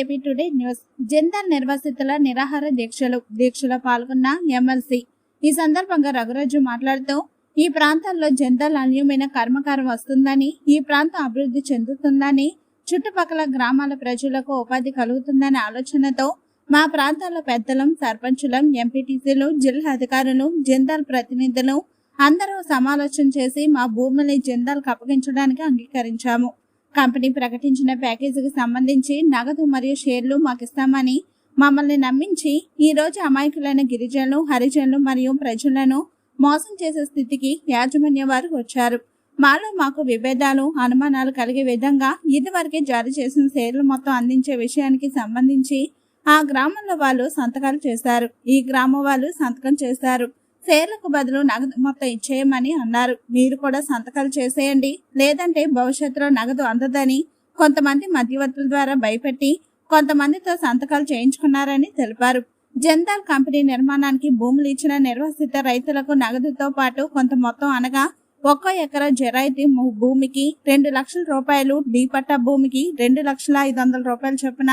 AP today news. Jantar నిర్వాసితుల నిరాహార దీక్షలు దీక్షలో పాల్గొన్న ఎమ్మెల్సీ. ఈ సందర్భంగా రఘురాజు మాట్లాడుతూ ఈ ప్రాంతాల్లో జంతల్ అన్యమైన కర్మకారం వస్తుందని ఈ ప్రాంతం అభివృద్ధి చెందుతుందని చుట్టుపక్కల గ్రామాల ప్రజలకు ఉపాధి కలుగుతుందనే ఆలోచనతో మా ప్రాంతాల పెద్దలం సర్పంచులం ఎంపీటీసీలు జిల్లా అధికారులు జంతల్ ప్రతినిధులు అందరూ సమాలోచన చేసి మా భూమిని జందాలకు అప్పగించడానికి అంగీకరించాము. కంపెనీ ప్రకటించిన ప్యాకేజీకి సంబంధించి నగదు మరియు షేర్లు మాకిస్తామని మమ్మల్ని నమ్మించి ఈరోజు అమాయకులైన గిరిజనులు హరిజనులు మరియు ప్రజలను మోసం చేసే స్థితికి యాజమాన్య వారు వచ్చారు. మాలో మాకు విభేదాలు అనుమానాలు కలిగే విధంగా ఇదివరకే జారీ చేసిన షేర్లు మొత్తం అందించే విషయానికి సంబంధించి ఆ గ్రామంలో వాళ్ళు సంతకాలు చేశారు. ఈ గ్రామం వాళ్ళు సంతకం చేశారు. షేర్లకు బదులు నగదు మొత్తం ఇచ్చేయమని అన్నారు. మీరు కూడా సంతకాలు చేసేయండి. లేదంటే భవిష్యత్తులో నగదు అందదని కొంతమంది మధ్యవర్తుల ద్వారా భయపెట్టి కొంతమందితో సంతకాలు చేయించుకున్నారని తెలిపారు. జందాల్ కంపెనీ నిర్మాణానికి భూములు ఇచ్చిన నిర్వసిత రైతులకు నగదుతో పాటు కొంత మొత్తం అనగా ఒక్కో ఎకరా జరాయితీ భూమికి రెండు లక్షల రూపాయలు డీ పట్టా భూమికి రెండు లక్షల ఐదు వందల రూపాయలు చొప్పున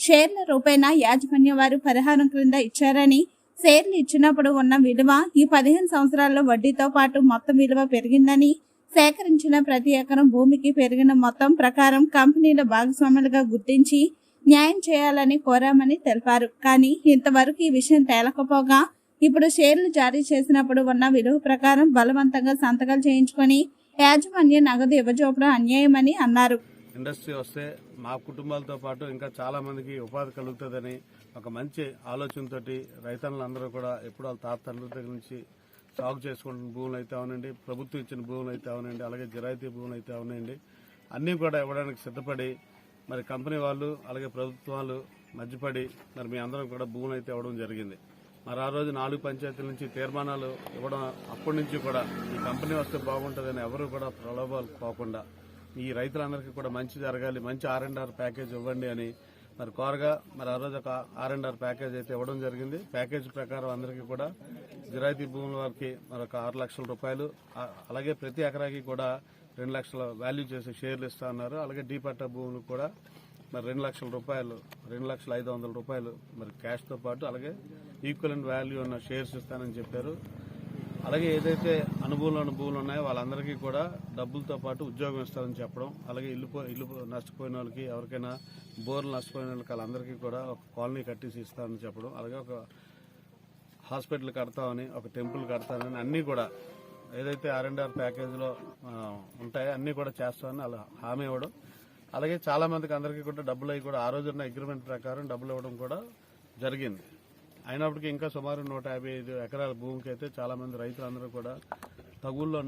షేర్ల రూపేణా యాజమాన్య వారు పరిహారం క్రింద ఇచ్చారని షేర్లు ఇచ్చినప్పుడు ఉన్న విలువ ఈ పదిహేను సంవత్సరాల్లో వడ్డీతో పాటు మొత్తం విలువ పెరిగిందని సేకరించిన ప్రతి ఎకరం భూమికి పెరిగిన మొత్తం ప్రకారం కంపెనీల భాగస్వాములుగా గుర్తించి న్యాయం చేయాలని కోరామని తెలిపారు. కానీ ఇంతవరకు ఈ విషయం తేలకపోగా ఇప్పుడు షేర్లు జారీ చేసినప్పుడు ఉన్న విలువ ప్రకారం బలవంతంగా సంతకాలు చేయించుకొని యాజమాన్య నగదు ఇవ్వజోపడం అన్యాయమని అన్నారు. ఇండస్ట్రీ వస్తే మా కుటుంబాలతో పాటు ఇంకా చాలా మందికి ఉపాధి కలుగుతుందని ఒక మంచి ఆలోచనతోటి రైతన్నులందరూ కూడా ఎప్పుడు వాళ్ళ తాత తండ్రుల దగ్గర నుంచి సాగు చేసుకుంటున్న భూములు అయితే అవునండి ప్రభుత్వం ఇచ్చిన భూములు అయితే అవునండి అలాగే జిరాయితీ భూములు అయితే అవునండి. అన్నీ కూడా ఇవ్వడానికి సిద్ధపడి మరి కంపెనీ వాళ్ళు అలాగే ప్రభుత్వాలు మధ్యపడి మరి మీ అందరం కూడా భూములు అయితే ఇవ్వడం జరిగింది. మరి ఆ రోజు నాలుగు పంచాయతీల నుంచి తీర్మానాలు ఇవ్వడం అప్పటి నుంచి కూడా ఈ కంపెనీ వస్తే బాగుంటుందని ఎవరు కూడా ప్రలోభాలు పోకుండా ఈ రైతులందరికీ కూడా మంచి జరగాలి మంచి ఆర్ అండ్ ఆర్ ప్యాకేజ్ ఇవ్వండి అని. మరి కోరగా మరి ఆ రోజు ఒక ఆర్ అండ్ ఆర్ ప్యాకేజ్ అయితే ఇవ్వడం జరిగింది. ప్యాకేజ్ ప్రకారం అందరికీ కూడా జిరాయితీ భూముల వారికి మరి ఒక ఆరు లక్షల రూపాయలు అలాగే ప్రతి ఎకరాకి కూడా రెండు లక్షల వాల్యూ చేసే షేర్లు ఇస్తా ఉన్నారు అలాగే డీ పట్టా భూములు కూడా మరి రెండు లక్షల రూపాయలు రెండు లక్షల ఐదు వందల రూపాయలు మరి క్యాష్తో పాటు అలాగే ఈక్వల్ అండ్ వాల్యూ ఉన్న షేర్స్ ఇస్తానని చెప్పారు. అలాగే ఏదైతే అనుభవంలో అనుభవాలు ఉన్నాయో వాళ్ళందరికీ కూడా డబ్బులతో పాటు ఉద్యోగం ఇస్తారని చెప్పడం అలాగే ఇల్లు ఇల్లు నష్టపోయిన వాళ్ళకి ఎవరికైనా బోర్లు నష్టపోయిన వాళ్ళకి వాళ్ళందరికీ కూడా ఒక కాలనీ కట్టేసి ఇస్తారని చెప్పడం అలాగే ఒక హాస్పిటల్ కడతామని ఒక టెంపుల్ కడతామని అన్నీ కూడా ఏదైతే ఆర్ అండ్ ఆర్ ప్యాకేజీలో ఉంటాయో అన్నీ కూడా చేస్తామని అలా హామీ ఇవ్వడం. అలాగే చాలామందికి అందరికీ కూడా డబ్బులు అవి కూడా ఆ రోజున్న అగ్రిమెంట్ ప్రకారం డబ్బులు ఇవ్వడం కూడా జరిగింది. అయినప్పటికీ ఇంకా సుమారు నూట యాభై ఐదు ఎకరాల భూమికి అయితే చాలా మంది రైతులందరూ కూడా తగుల్లో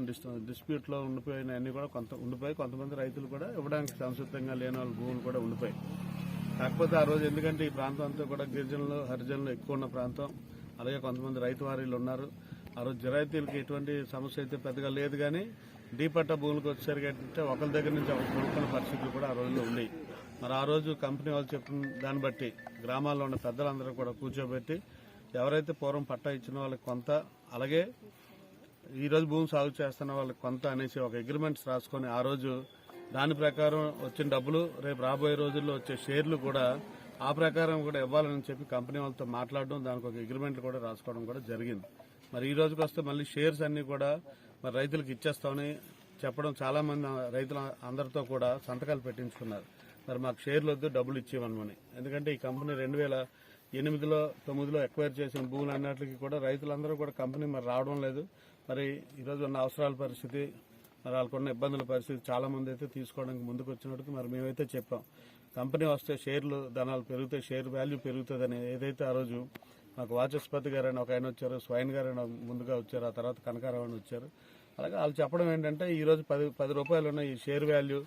డిస్ప్యూట్లో ఉండిపోయిన అన్ని కూడా కొంత ఉండిపోయి కొంతమంది రైతులు కూడా ఇవ్వడానికి సంసిద్ధంగా లేని వాళ్ళ భూములు కూడా ఉండిపోయి కాకపోతే ఆ రోజు ఎందుకంటే ఈ ప్రాంతం అంతా కూడా గిరిజనులు హరిజనులు ఎక్కువ ఉన్న ప్రాంతం. అలాగే కొంతమంది రైతు వారీలు ఉన్నారు. ఆ రోజు జరాయితీలకి ఎటువంటి సమస్య అయితే పెద్దగా లేదు కానీ డీపట్ట భూములకు వచ్చేసరికి ఏంటంటే ఒకరి దగ్గర నుంచి ఒకరు కొనుక్కున్న పరిస్థితులు కూడా ఆ రోజుల్లో ఉన్నాయి మరి ఆ రోజు కంపెనీ వాళ్ళు చెప్పిన దాన్ని బట్టి గ్రామాల్లో ఉన్న పెద్దలందరూ కూడా కూర్చోబెట్టి ఎవరైతే పూర్వం పట్టా ఇచ్చిన వాళ్ళకి కొంత అలాగే ఈ రోజు భూమి సాగు చేస్తున్న వాళ్ళకి కొంత అనేసి ఒక అగ్రిమెంట్స్ రాసుకొని ఆ రోజు దాని ప్రకారం వచ్చిన డబ్బులు రేపు రాబోయే రోజుల్లో వచ్చే షేర్లు కూడా ఆ ప్రకారం కూడా ఇవ్వాలని చెప్పి కంపెనీ వాళ్ళతో మాట్లాడడం దానికి ఒక అగ్రిమెంట్ కూడా రాసుకోవడం కూడా జరిగింది. మరి ఈ రోజుకి వస్తే మళ్ళీ షేర్స్ అన్ని కూడా మరి రైతులకు ఇచ్చేస్తామని చెప్పడం చాలా మంది రైతుల అందరితో కూడా సంతకాలు పెట్టించుకున్నారు. మరి మాకు షేర్లు వద్దు డబ్బులు ఇచ్చేవనమని ఎందుకంటే ఈ కంపెనీ రెండు వేల ఎనిమిదిలో తొమ్మిదిలో ఎక్వైర్ చేసిన భూములు అన్నిటికీ కూడా రైతులందరూ కూడా కంపెనీ మరి రావడం లేదు. మరి ఈరోజు ఉన్న అవసరాల పరిస్థితి మరి వాళ్ళకున్న ఇబ్బందుల పరిస్థితి చాలా మంది అయితే తీసుకోవడానికి ముందుకు వచ్చినట్టు మరి మేమైతే చెప్పాం. కంపెనీ వస్తే షేర్లు ధనాలు పెరిగితే షేర్ వాల్యూ పెరుగుతుందని ఏదైతే ఆ రోజు మాకు వాచస్పతి గారు అని ఒక ఆయన వచ్చారు స్వైన్ గారు అని ముందుగా వచ్చారు ఆ తర్వాత కనకారావు అని వచ్చారు. అలాగే వాళ్ళు చెప్పడం ఏంటంటే ఈరోజు పది పది రూపాయలు ఉన్న ఈ షేర్ వాల్యూ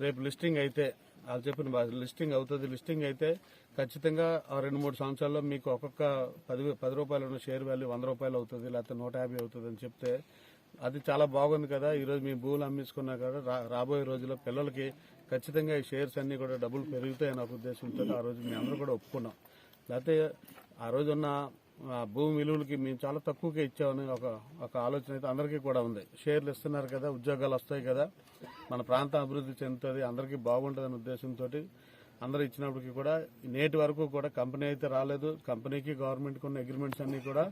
రేపు లిస్టింగ్ అయితే వాళ్ళు చెప్పిన లిస్టింగ్ అవుతుంది. లిస్టింగ్ అయితే ఖచ్చితంగా ఆ రెండు మూడు సంవత్సరాల్లో మీకు ఒక్కొక్క పది పది రూపాయలు ఉన్న షేర్ వాల్యూ వంద రూపాయలు అవుతుంది లేకపోతే నూట యాభై అవుతుంది అని చెప్తే అది చాలా బాగుంది కదా. ఈ రోజు మీ భూములు అమ్మేసుకున్నా కూడా రా- రాబోయే రోజుల్లో పిల్లలకి ఖచ్చితంగా ఈ షేర్స్ అన్ని కూడా డబ్బులు పెరుగుతాయని ఒక ఉద్దేశంతో ఆ రోజు మేము అందరూ కూడా ఒప్పుకున్నాం. లేకపోతే ఆ రోజు ఉన్న భూమి విలువలకి మేము చాలా తక్కువకే ఇచ్చామని ఒక ఒక ఆలోచన అయితే అందరికీ కూడా ఉంది. షేర్లు ఇస్తున్నారు కదా ఉద్యోగాలు వస్తాయి కదా మన ప్రాంతం అభివృద్ధి చెందుతుంది అందరికీ బాగుంటుందనే ఉద్దేశంతో అందరూ ఇచ్చినప్పటికీ కూడా నేటి వరకు కూడా కంపెనీ అయితే రాలేదు కంపెనీకి గవర్నమెంట్కి ఉన్న అగ్రిమెంట్స్ అన్ని కూడా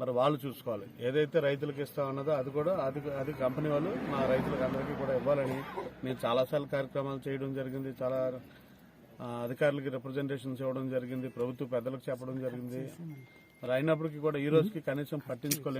మరి వాళ్ళు చూసుకోవాలి. ఏదైతే రైతులకు ఇస్తా ఉన్నదో అది కూడా అది అది కంపెనీ వాళ్ళు మా రైతులకు అందరికీ కూడా ఇవ్వాలని మేము చాలాసార్లు కార్యక్రమాలు చేయడం జరిగింది చాలా అధికారులకి రిప్రజెంటేషన్స్ ఇవ్వడం జరిగింది ప్రభుత్వ పెద్దలకు చెప్పడం జరిగింది. మరి అయినప్పటికీ కూడా ఈ రోజుకి కనీసం పట్టించుకోలేని